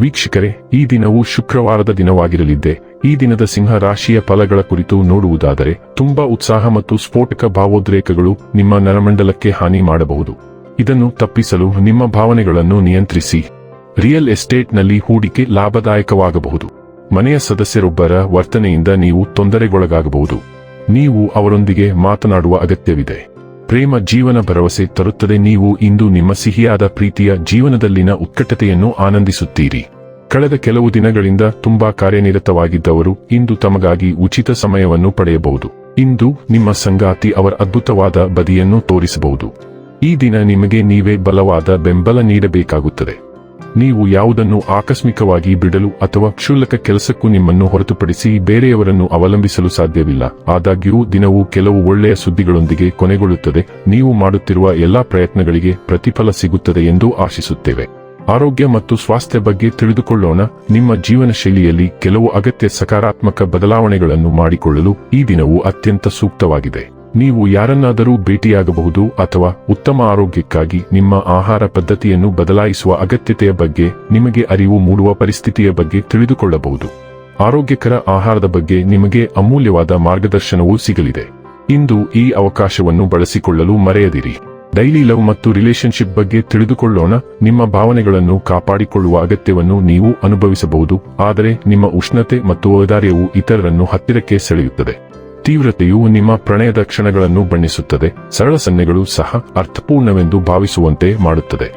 ವೀಕ್ಷಕರೇ, ಈ ದಿನವು ಶುಕ್ರವಾರದ ದಿನವಾಗಿರಲಿದ್ದೆ, ಈ ದಿನದ ಸಿಂಹ ರಾಶಿಯ ಫಲಗಳ ಕುರಿತು ನೋಡುವುದಾದರೆ, ತುಂಬಾ ಉತ್ಸಾಹ ಮತ್ತು ಸ್ಫೋಟಕ ಭಾವೋದ್ರೇಕಗಳು ನಿಮ್ಮ ನರಮಂಡಲಕ್ಕೆ ಹಾನಿ ಮಾಡಬಹುದು. ಇದನ್ನು ತಪ್ಪಿಸಲು ನಿಮ್ಮ ಭಾವನೆಗಳನ್ನು ನಿಯಂತ್ರಿಸಿ. ರಿಯಲ್ ಎಸ್ಟೇಟ್ನಲ್ಲಿ ಹೂಡಿಕೆ ಲಾಭದಾಯಕವಾಗಬಹುದು. ಮನೆಯ ಸದಸ್ಯರೊಬ್ಬರ ವರ್ತನೆಯಿಂದ ನೀವು ತೊಂದರೆಗೊಳಗಾಗಬಹುದು. ನೀವು ಅವರೊಂದಿಗೆ ಮಾತನಾಡುವ ಅಗತ್ಯವಿದೆ. ಪ್ರೇಮ ಜೀವನ ಭರವಸೆ ತರುತ್ತದೆ. ನೀವು ಇಂದು ನಿಮ್ಮ ಸಿಹಿಯಾದ ಪ್ರೀತಿಯ ಜೀವನದಲ್ಲಿನ ಉತ್ಕಟತೆಯನ್ನು ಆನಂದಿಸುತ್ತೀರಿ. ಕಳೆದ ಕೆಲವು ದಿನಗಳಿಂದ ತುಂಬಾ ಕಾರ್ಯನಿರತವಾಗಿದ್ದವರು ಇಂದು ತಮಗಾಗಿ ಉಚಿತ ಸಮಯವನ್ನು ಪಡೆಯಬಹುದು. ಇಂದು ನಿಮ್ಮ ಸಂಗಾತಿ ಅವರ ಅದ್ಭುತವಾದ ಬದಿಯನ್ನು ತೋರಿಸಬಹುದು. ಈ ದಿನ ನಿಮಗೆ ನೀವೇ ಬಲವಾದ ಬೆಂಬಲ ನೀಡಬೇಕಾಗುತ್ತದೆ. ನೀವು ಯಾವುದನ್ನು ಆಕಸ್ಮಿಕವಾಗಿ ಬಿಡಲು ಅಥವಾ ಕ್ಷುಲ್ಲಕ ಕೆಲಸಕ್ಕೂ ನಿಮ್ಮನ್ನು ಹೊರತುಪಡಿಸಿ ಬೇರೆಯವರನ್ನು ಅವಲಂಬಿಸಲು ಸಾಧ್ಯವಿಲ್ಲ. ಆದಾಗ್ಯೂ, ದಿನವು ಕೆಲವು ಒಳ್ಳೆಯ ಸುದ್ದಿಗಳೊಂದಿಗೆ ಕೊನೆಗೊಳ್ಳುತ್ತದೆ. ನೀವು ಮಾಡುತ್ತಿರುವ ಎಲ್ಲಾ ಪ್ರಯತ್ನಗಳಿಗೆ ಪ್ರತಿಫಲ ಸಿಗುತ್ತದೆ ಎಂದು ಆಶಿಸುತ್ತೇವೆ. ಆರೋಗ್ಯ ಮತ್ತು ಸ್ವಾಸ್ಥ್ಯ ಬಗ್ಗೆ ತಿಳಿದುಕೊಳ್ಳೋಣ. ನಿಮ್ಮ ಜೀವನ ಶೈಲಿಯಲ್ಲಿ ಕೆಲವು ಅಗತ್ಯ ಸಕಾರಾತ್ಮಕ ಬದಲಾವಣೆಗಳನ್ನು ಮಾಡಿಕೊಳ್ಳಲು ಈ ದಿನವು ಅತ್ಯಂತ ಸೂಕ್ತವಾಗಿದೆ. ನೀವು ಯಾರನ್ನಾದರೂ ಭೇಟಿಯಾಗಬಹುದು ಅಥವಾ ಉತ್ತಮ ಆರೋಗ್ಯಕ್ಕಾಗಿ ನಿಮ್ಮ ಆಹಾರ ಪದ್ಧತಿಯನ್ನು ಬದಲಾಯಿಸುವ ಅಗತ್ಯತೆಯ ಬಗ್ಗೆ ನಿಮಗೆ ಅರಿವು ಮೂಡುವ ಪರಿಸ್ಥಿತಿಯ ಬಗ್ಗೆ ತಿಳಿದುಕೊಳ್ಳಬಹುದು. ಆರೋಗ್ಯಕರ ಆಹಾರದ ಬಗ್ಗೆ ನಿಮಗೆ ಅಮೂಲ್ಯವಾದ ಮಾರ್ಗದರ್ಶನವೂ ಸಿಗಲಿದೆ. ಇಂದು ಈ ಅವಕಾಶವನ್ನು ಬಳಸಿಕೊಳ್ಳಲು ಮರೆಯದಿರಿ. ಡೈಲಿ ಲವ್ ಮತ್ತು ರಿಲೇಶನ್ಶಿಪ್ ಬಗ್ಗೆ ತಿಳಿದುಕೊಳ್ಳೋಣ. ನಿಮ್ಮ ಭಾವನೆಗಳನ್ನು ಕಾಪಾಡಿಕೊಳ್ಳುವ ಅಗತ್ಯವನ್ನು ನೀವು ಅನುಭವಿಸಬಹುದು. ಆದರೆ ನಿಮ್ಮ ಉಷ್ಣತೆ ಮತ್ತು ಔದಾರ್ಯವು ಇತರರನ್ನು ಹತ್ತಿರಕ್ಕೆ ಸೆಳೆಯುತ್ತದೆ. ತೀವ್ರತೆಯು ನಿಮ್ಮ ಪ್ರಣಯದ ಕ್ಷಣಗಳನ್ನು ಬಣ್ಣಿಸುತ್ತದೆ. ಸರಳ ಸನ್ನೆಗಳು ಸಹ ಅರ್ಥಪೂರ್ಣವೆಂದು ಭಾವಿಸುವಂತೆ ಮಾಡುತ್ತದೆ.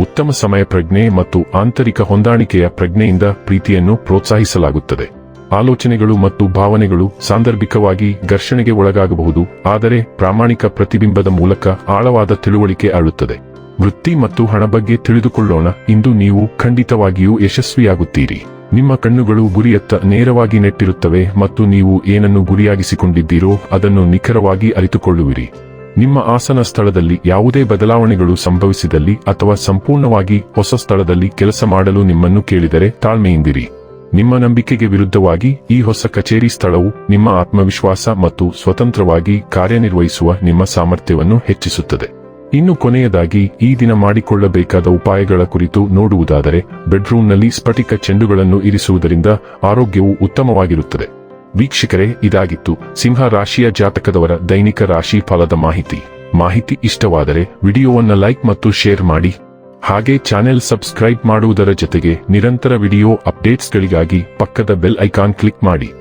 ಉತ್ತಮ ಸಮಯ ಪ್ರಜ್ಞೆ ಮತ್ತು ಆಂತರಿಕ ಹೊಂದಾಣಿಕೆಯ ಪ್ರಜ್ಞೆಯಿಂದ ಪ್ರೀತಿಯನ್ನು ಪ್ರೋತ್ಸಾಹಿಸಲಾಗುತ್ತದೆ. ಆಲೋಚನೆಗಳು ಮತ್ತು ಭಾವನೆಗಳು ಸಾಂದರ್ಭಿಕವಾಗಿ ಘರ್ಷಣೆಗೆ ಒಳಗಾಗಬಹುದು, ಆದರೆ ಪ್ರಾಮಾಣಿಕ ಪ್ರತಿಬಿಂಬದ ಮೂಲಕ ಆಳವಾದ ತಿಳುವಳಿಕೆ ಆಳುತ್ತದೆ ವೃತ್ತಿ ಮತ್ತು ಹಣ ಬಗ್ಗೆ ತಿಳಿದುಕೊಳ್ಳೋಣ. ಇಂದು ನೀವು ಖಂಡಿತವಾಗಿಯೂ ಯಶಸ್ವಿಯಾಗುತ್ತೀರಿ. ನಿಮ್ಮ ಕಣ್ಣುಗಳು ಗುರಿಯತ್ತ ನೇರವಾಗಿ ನೆಟ್ಟಿರುತ್ತವೆ ಮತ್ತು ನೀವು ಏನನ್ನು ಗುರಿಯಾಗಿಸಿಕೊಂಡಿದ್ದೀರೋ ಅದನ್ನು ನಿಖರವಾಗಿ ಅರಿತುಕೊಳ್ಳುವಿರಿ. ನಿಮ್ಮ ಆಸನ ಸ್ಥಳದಲ್ಲಿ ಯಾವುದೇ ಬದಲಾವಣೆಗಳು ಸಂಭವಿಸಿದಲ್ಲಿ ಅಥವಾ ಸಂಪೂರ್ಣವಾಗಿ ಹೊಸ ಸ್ಥಳದಲ್ಲಿ ಕೆಲಸ ಮಾಡಲು ನಿಮ್ಮನ್ನು ಕೇಳಿದರೆ ತಾಳ್ಮೆಯಿಂದಿರಿ. ನಿಮ್ಮ ನಂಬಿಕೆಗೆ ವಿರುದ್ಧವಾಗಿ ಈ ಹೊಸ ಕಚೇರಿ ಸ್ಥಳವು ನಿಮ್ಮ ಆತ್ಮವಿಶ್ವಾಸ ಮತ್ತು ಸ್ವತಂತ್ರವಾಗಿ ಕಾರ್ಯನಿರ್ವಹಿಸುವ ನಿಮ್ಮ ಸಾಮರ್ಥ್ಯವನ್ನು ಹೆಚ್ಚಿಸುತ್ತದೆ. ಇನ್ನು ಕೊನೆಯದಾಗಿ, ಈ ದಿನ ಮಾಡಿಕೊಳ್ಳಬೇಕಾದ ಉಪಾಯಗಳ ಕುರಿತು ನೋಡುವುದಾದರೆ, ಬೆಡ್ರೂಮ್ನಲ್ಲಿ ಸ್ಫಟಿಕ ಚೆಂಡುಗಳನ್ನು ಇರಿಸುವುದರಿಂದ ಆರೋಗ್ಯವು ಉತ್ತಮವಾಗಿರುತ್ತದೆ. ವೀಕ್ಷಕರೇ, ಇದಾಗಿತ್ತು ಸಿಂಹ ರಾಶಿಯ ಜಾತಕದವರ ದೈನಿಕ ರಾಶಿ ಫಲದ ಮಾಹಿತಿ. ಮಾಹಿತಿ ಇಷ್ಟವಾದರೆ, ವಿಡಿಯೋವನ್ನು ಲೈಕ್ ಮತ್ತು ಶೇರ್ ಮಾಡಿ. ಹಾಗೆ ಚಾನೆಲ್ ಸಬ್ಸ್ಕ್ರೈಬ್ ಮಾಡುವುದರ ಜೊತೆಗೆ ನಿರಂತರ ವಿಡಿಯೋ ಅಪ್ಡೇಟ್ಸ್ಗಳಿಗಾಗಿ ಪಕ್ಕದ ಬೆಲ್ ಐಕಾನ್ ಕ್ಲಿಕ್ ಮಾಡಿ.